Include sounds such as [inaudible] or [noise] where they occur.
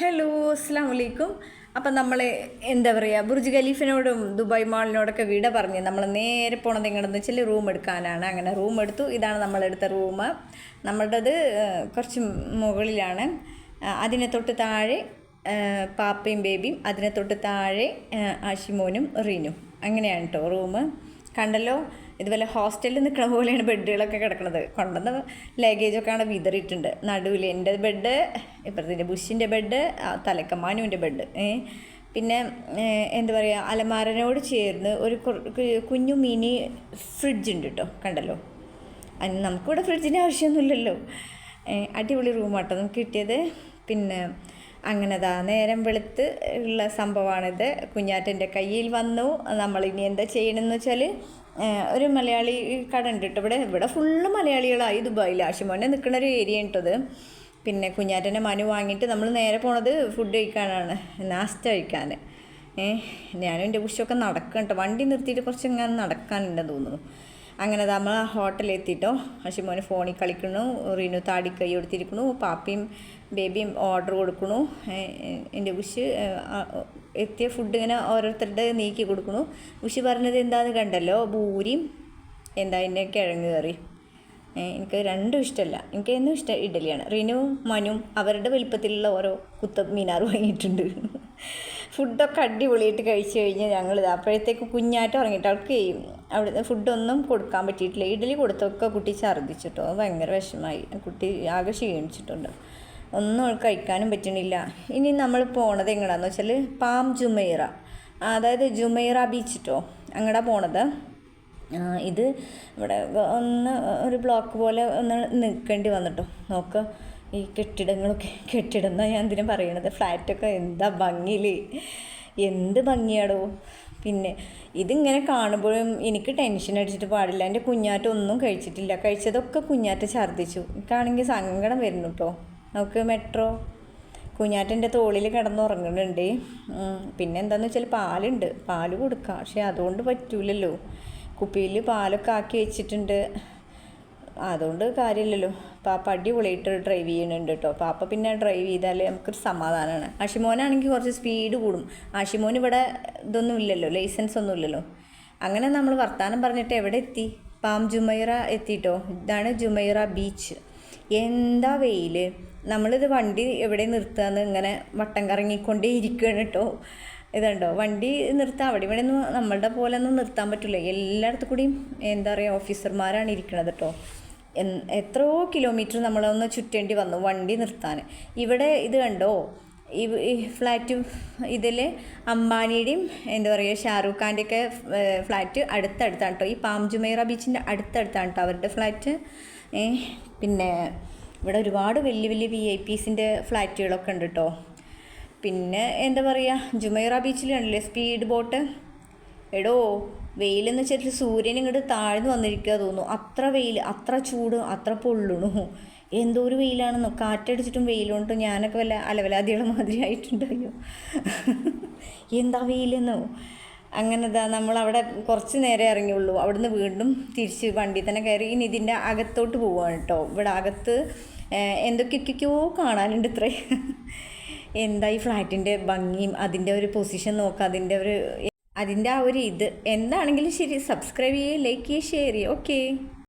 Hello അസ്സാം വലൈക്കും അപ്പം നമ്മൾ എന്താ പറയുക ബുർജ് ഖലീഫിനോടും ദുബായ് മാളിനോടൊക്കെ വിട പറഞ്ഞ് നമ്മൾ നേരെ പോണത് എങ്ങനെയെന്ന് വെച്ചാൽ റൂം എടുക്കാനാണ്. അങ്ങനെ റൂം എടുത്തു. ഇതാണ് നമ്മളെടുത്ത റൂം നമ്മളുടേത് കുറച്ച് മുകളിലാണ്. അതിനെ തൊട്ട് താഴെ പാപ്പയും ബേബിയും അതിനെ തൊട്ട് താഴെ ആഷിമോനും റീനും. അങ്ങനെയാണ് കേട്ടോ റൂം കണ്ടല്ലോ? ഇതുപോലെ ഹോസ്റ്റലിൽ നിൽക്കണ പോലെയാണ് ബെഡുകളൊക്കെ കിടക്കുന്നത് കൊണ്ടുവന്ന ലഗേജൊക്കെ ആണ് വിതറിയിട്ടുണ്ട്. നടുവിൽ എന്റെ ബെഡ് ഇപ്പുറത്തിന്റെ ബുഷിന്റെ ബെഡ് തലക്കമാനുവിന്റെ ബെഡ് പിന്നെ എന്താ പറയുക അലമാരനോട് ചേർന്ന് ഒരു കുഞ്ഞു മിനി ഫ്രിഡ്ജ് ഉണ്ട് കേട്ടോ കണ്ടല്ലോ? അതിന് നമുക്കിവിടെ ഫ്രിഡ്ജിന്റെ ആവശ്യമൊന്നുമില്ലല്ലോ. അടിപൊളി റൂമാട്ടോ നമുക്ക് കിട്ടിയത്. പിന്നെ അങ്ങനെതാ നേരം വെളുത്ത് ഉള്ള സംഭവമാണിത് കുഞ്ഞാറ്റന്റെ കയ്യിൽ വന്നു. നമ്മളിനി എന്താ ചെയ്യണമെന്ന് വെച്ചാൽ ഒരു മലയാളി കട ഉണ്ട് കേട്ടോ. ഇവിടെ ഇവിടെ ഫുള്ള് മലയാളികളായി ദുബായിൽ ആശുമോനെ നിൽക്കുന്ന ഒരു ഏരിയ ഉണ്ടത് പിന്നെ കുഞ്ഞാറ്റന്റെ മനു വാങ്ങിയിട്ട് നമ്മൾ നേരെ പോണത് ഫുഡ് കഴിക്കാനാണ്. നാസ്റ്റ് കഴിക്കാൻ ഏഹ് ഞാനും എന്റെ പുഷൊക്കെ നടക്കണ്ട വണ്ടി നിർത്തിയിട്ട് കുറച്ച് ഇങ്ങനെ നടക്കാനുണ്ടെന്ന് തോന്നുന്നു. അങ്ങനെ നമ്മൾ ആ ഹോട്ടലിൽ എത്തിയിട്ടോ ഹഷിമോന് ഫോണിൽ കളിക്കണു റീനു താടി കൈ കൊടുത്തിരിക്കണു പാപ്പിയും ബേബിയും ഓർഡർ കൊടുക്കണു എന്റെ ഉഷ് എത്തിയ ഫുഡ് ഇങ്ങനെ ഓരോരുത്തരുടെ നീക്കി കൊടുക്കണു ഉഷ് പറഞ്ഞത് എന്താണെന്ന് കണ്ടല്ലോ? ഭൂരിയും എന്താ എന്റെ കിഴങ്ങ് കറി. എനിക്ക് രണ്ടും ഇഷ്ടമല്ല. എനിക്ക് എന്നും ഇഷ്ടം ഇഡലിയാണ്. റിനുവും മനും അവരുടെ വലിപ്പത്തിലുള്ള ഓരോ കുത്ത മീനാർ വാങ്ങിയിട്ടുണ്ട്. ഫുഡൊക്കെ അടിപൊളിയായിട്ട് കഴിച്ചു കഴിഞ്ഞ് ഞങ്ങൾ അപ്പോഴത്തേക്ക് കുഞ്ഞായിട്ട് ഉറങ്ങിയിട്ട് അവൾക്ക് അവിടെ ഫുഡൊന്നും കൊടുക്കാൻ പറ്റിയിട്ടില്ല. ഇഡലി കൊടുത്തൊക്കെ കുട്ടി ഛർദ്ദിച്ചിട്ടോ. ഭയങ്കര വിഷമായി. കുട്ടി ആകെ ക്ഷീണിച്ചിട്ടുണ്ട്. ഒന്നും അവൾക്ക് കഴിക്കാനും പറ്റണില്ല. ഇനി നമ്മൾ പോണത് എങ്ങനെയാണെന്ന് വെച്ചാൽ പാം ജുമൈറ. അതായത് ജുമൈറ ബീച്ചിട്ടോ കേട്ടോ അങ്ങടെ പോണത്. ഇത് ഇവിടെ ഒന്ന് ഒരു ബ്ലോക്ക് പോലെ ഒന്ന് നിൽക്കേണ്ടി വന്നിട്ടോ. നോക്ക് ഈ കെട്ടിടങ്ങളൊക്കെ [laughs] കെട്ടിടം എന്നാണ് ഞാൻ എന്തിനും പറയണത്? ഫ്ലാറ്റൊക്കെ എന്താ ഭംഗിയിൽ എന്ത് ഭംഗിയാടോ? പിന്നെ ഇതിങ്ങനെ കാണുമ്പോഴും എനിക്ക് ടെൻഷൻ അടിച്ചിട്ട് പാടില്ല. എന്റെ കുഞ്ഞാറ്റ ഒന്നും കഴിച്ചിട്ടില്ല. കഴിച്ചതൊക്കെ കുഞ്ഞാറ്റ ഛർദ്ദിച്ചു. എനിക്കാണെങ്കിൽ സങ്കടം വരുന്നു കേട്ടോ നമുക്ക് മെട്രോ കുഞ്ഞാറ്റന്റെ തോളിൽ കിടന്നുറങ്ങുന്നുണ്ട് പിന്നെ എന്താണെന്ന് വെച്ചാൽ പാലുണ്ട്. പാൽ കൊടുക്കാം. പക്ഷേ അതുകൊണ്ട് പറ്റൂലല്ലോ. കുപ്പിയിൽ പാലൊക്കെ ആക്കി വെച്ചിട്ടുണ്ട്. അതുകൊണ്ട് കാര്യമില്ലല്ലോ. പാപ്പ അടിപൊളിയായിട്ട് ഡ്രൈവ് ചെയ്യുന്നുണ്ട് കേട്ടോ പാപ്പ പിന്നെ ഡ്രൈവ് ചെയ്താൽ നമുക്കൊരു സമാധാനമാണ് ആഷിമോനാണെങ്കിൽ കുറച്ച് സ്പീഡ് കൂടും. ആഷിമോൻ ഇവിടെ ഇതൊന്നും ഇല്ലല്ലോ ലൈസൻസ് ഒന്നും ഇല്ലല്ലോ. അങ്ങനെ നമ്മൾ വർത്തമാനം പറഞ്ഞിട്ട് എവിടെ എത്തി? പാം ജുമൈറ എത്തിയിട്ടോ ഇതാണ് ജുമൈറ ബീച്ച് എന്താ വെയിൽ നമ്മളിത് വണ്ടി എവിടെ നിർത്തുകയെന്ന് ഇങ്ങനെ വട്ടം കറങ്ങിക്കൊണ്ടേ ഇരിക്കുകയാണ് കേട്ടോ ഇതുണ്ടോ? വണ്ടി നിർത്താം. അവിടെ ഇവിടെ ഒന്നും നമ്മളുടെ പോലെ ഒന്നും നിർത്താൻ പറ്റില്ല എല്ലായിടത്തും കൂടിയും എന്താ പറയുക ഓഫീസർമാരാണ് ഇരിക്കണത് കേട്ടോ എത്രയോ കിലോമീറ്റർ നമ്മളൊന്ന് ചുറ്റേണ്ടി വന്നു വണ്ടി നിർത്താൻ ഇവിടെ ഇത് കണ്ടോ? ഈ ഫ്ലാറ്റ് ഇതിൽ അംബാനിയുടെയും എന്താ പറയുക ഷാറൂഖ് ഖാന്റെയൊക്കെ ഫ്ലാറ്റ് അടുത്തടുത്താണ് കേട്ടോ ഈ പാം ജുമൈറ ബീച്ചിന്റെ അടുത്തടുത്താണ് കേട്ടോ അവരുടെ ഫ്ലാറ്റ്. പിന്നെ ഇവിടെ ഒരുപാട് വലിയ വലിയ വി ഐ പീസിന്റെ ഫ്ലാറ്റുകളൊക്കെ ഉണ്ട് കേട്ടോ പിന്നെ എന്താ പറയുക ജുമൈറ ബീച്ചിൽ കണ്ടില്ലേ സ്പീഡ് ബോട്ട് എടോ വെയിലെന്ന് വെച്ചിട്ട് സൂര്യൻ ഇങ്ങോട്ട് താഴ്ന്നു വന്നിരിക്കുക തോന്നുന്നു. അത്ര വെയിൽ അത്ര ചൂട് അത്ര പൊള്ളണു. എന്തോ ഒരു വെയിലാണെന്നോ കാറ്റടിച്ചിട്ടും വെയിലുണ്ടോ? ഞാനൊക്കെ വല്ല അലവലാതികളെ മാതിരി ആയിട്ടുണ്ടായോ എന്താ വെയിലെന്നോ? അങ്ങനെ ഇതാ നമ്മൾ അവിടെ കുറച്ച് നേരം ഇറങ്ങിയുള്ളൂ. അവിടുന്ന് വീണ്ടും തിരിച്ച് വണ്ടി തന്നെ കയറി ഇനി ഇതിന്റെ അകത്തോട്ട് പോവുകയാണ് കേട്ടോ ഇവിടെ അകത്ത് എന്തൊക്കെയൊക്കെയോ കാണാനുണ്ട് ഇത്രേ. എന്താ ഈ ഫ്ലാറ്റിന്റെ ഭംഗിയും അതിന്റെ ഒരു പൊസിഷൻ നോക്കുക അതിന്റെ ഒരു അതിന്റെ ആ ഒരു ഇത്. എന്താണെങ്കിലും ശരി സബ്സ്ക്രൈബ് ചെയ്യുക ലൈക്ക് ചെയ്യുക ഷെയർ ചെയ്യുക ഓക്കെ.